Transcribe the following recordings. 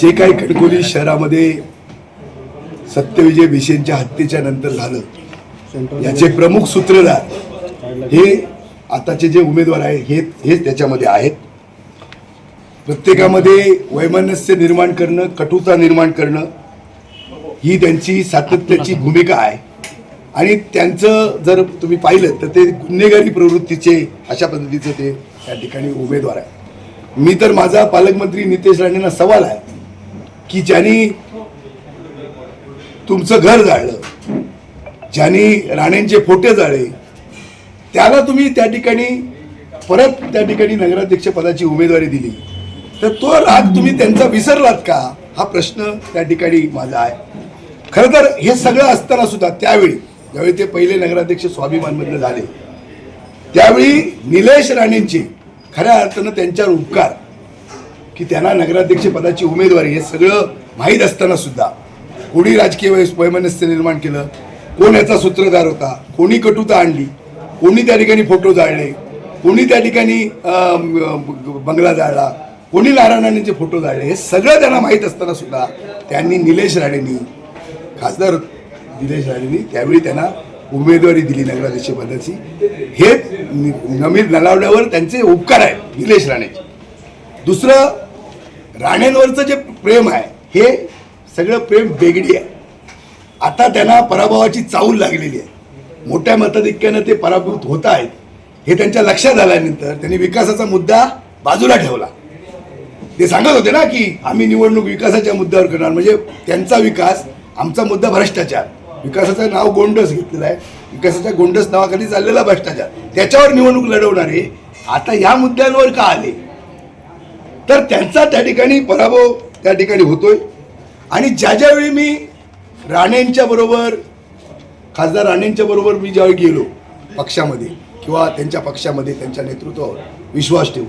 जे काही कणकोली शहरामध्ये सत्यविजय विषयींच्या हत्येच्या नंतर झालं याचे प्रमुख सूत्रधार हे आताचे जे उमेदवार आहे हे हेच त्याच्यामध्ये आहेत. प्रत्येकामध्ये वैमनस्य निर्माण करणं कटुता निर्माण करणं ही त्यांची सातत्याची भूमिका आहे. आणि त्यांचं जर तुम्ही पाहिलं तर ते गुन्हेगारी प्रवृत्तीचे अशा पद्धतीचे ते त्या ठिकाणी उमेदवार आहे मी तर माझा पालकमंत्री नितेश राणेंना सवाल आहे की ज्यांनी तुमचं घर जाळलं ज्यांनी राणेंचे फोटे जाळे त्याला तुम्ही त्या ठिकाणी परत त्या ठिकाणी नगराध्यक्ष पदाची उमेदवारी दिली. तर तो राग तुम्ही त्यांचा विसरलात का? हा प्रश्न त्या ठिकाणी माझा आहे. खरं तर हे सगळं असताना सुद्धा त्यावेळी ज्यावेळी ते पहिले नगराध्यक्ष स्वाभिमानमधनं झाले त्यावेळी निलेश राणेंची खऱ्या अर्थानं त्यांच्यावर उपकार. की त्यांना नगराध्यक्ष पदाची उमेदवारी हे सगळं माहीत असताना सुद्धा कोणी राजकीय वैमनस्य निर्माण केलं? कोण याचा सूत्रधार होता? कोणी कटुता आणली? कोणी त्या ठिकाणी फोटो जाळले? कोणी त्या ठिकाणी बंगला जाळला? कोणी नारायणांचे फोटो जाळले? हे सगळं त्यांना माहीत असताना सुद्धा त्यांनी निलेश राणेंनी खासदार निलेश राणेंनी त्यावेळी त्यांना उमेदवारी दिली नगराध्यक्ष पदाची. हे नमीर नलावड्यावर त्यांचे उपकार आहेत निलेश राणेचे. दुसरं राणेंवरचं जे प्रेम आहे हे सगळं प्रेम बेगडी आहे. आता त्यांना पराभवाची चाऊल लागलेली आहे. मोठ्या मताधिक्यानं ते पराभूत होत आहेत. हे त्यांच्या लक्षात आल्यानंतर त्यांनी विकासाचा मुद्दा बाजूला ठेवला. ते सांगत होते ना की आम्ही निवडणूक विकासाच्या मुद्द्यावर करणार. म्हणजे त्यांचा विकास आमचा मुद्दा भ्रष्टाचार. विकासाचं नाव गोंडस घेतलेलं आहे. विकासाच्या गोंडस नावाखाली चाललेला भ्रष्टाचार. त्याच्यावर निवडणूक लढवणारे आता या मुद्द्यांवर का आले? तर त्यांचा त्या ठिकाणी पराभव त्या ठिकाणी होतोय. आणि ज्या ज्यावेळी मी राणेंच्या बरोबर खासदार राणेंच्या बरोबर मी ज्यावेळी गेलो पक्षामध्ये किंवा त्यांच्या पक्षामध्ये त्यांच्या नेतृत्वावर विश्वास ठेवून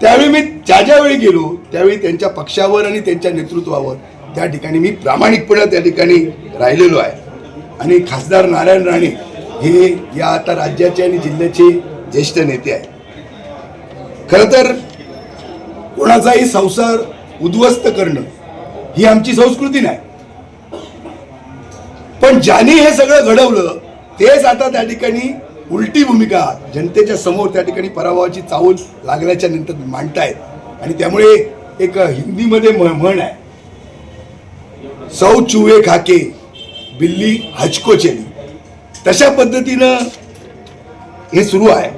त्यावेळी मी ज्या ज्यावेळी गेलो त्यावेळी त्यांच्या पक्षावर आणि त्यांच्या नेतृत्वावर त्या ठिकाणी मी प्रामाणिकपणे त्या ठिकाणी राहिलेलो आहे. आणि खासदार नारायण राणे हे या आता राज्याचे आणि जिल्ह्याचे ज्येष्ठ नेते आहेत. खरं तर कोणाचाही संसार उद्ध्वस्त करणं ही आमची संस्कृती नाही. पण ज्यांनी हे सगळं घडवलं तेच आता त्या ठिकाणी उलटी भूमिका जनतेच्या समोर त्या ठिकाणी पराभवाची चावल लागल्याच्या नंतर मांडतायत. आणि त्यामुळे एक हिंदीमध्ये म्हण आहे सौ चुवे खाके बिल्ली हचकोच तशा पद्धतीनं हे सुरू आहे.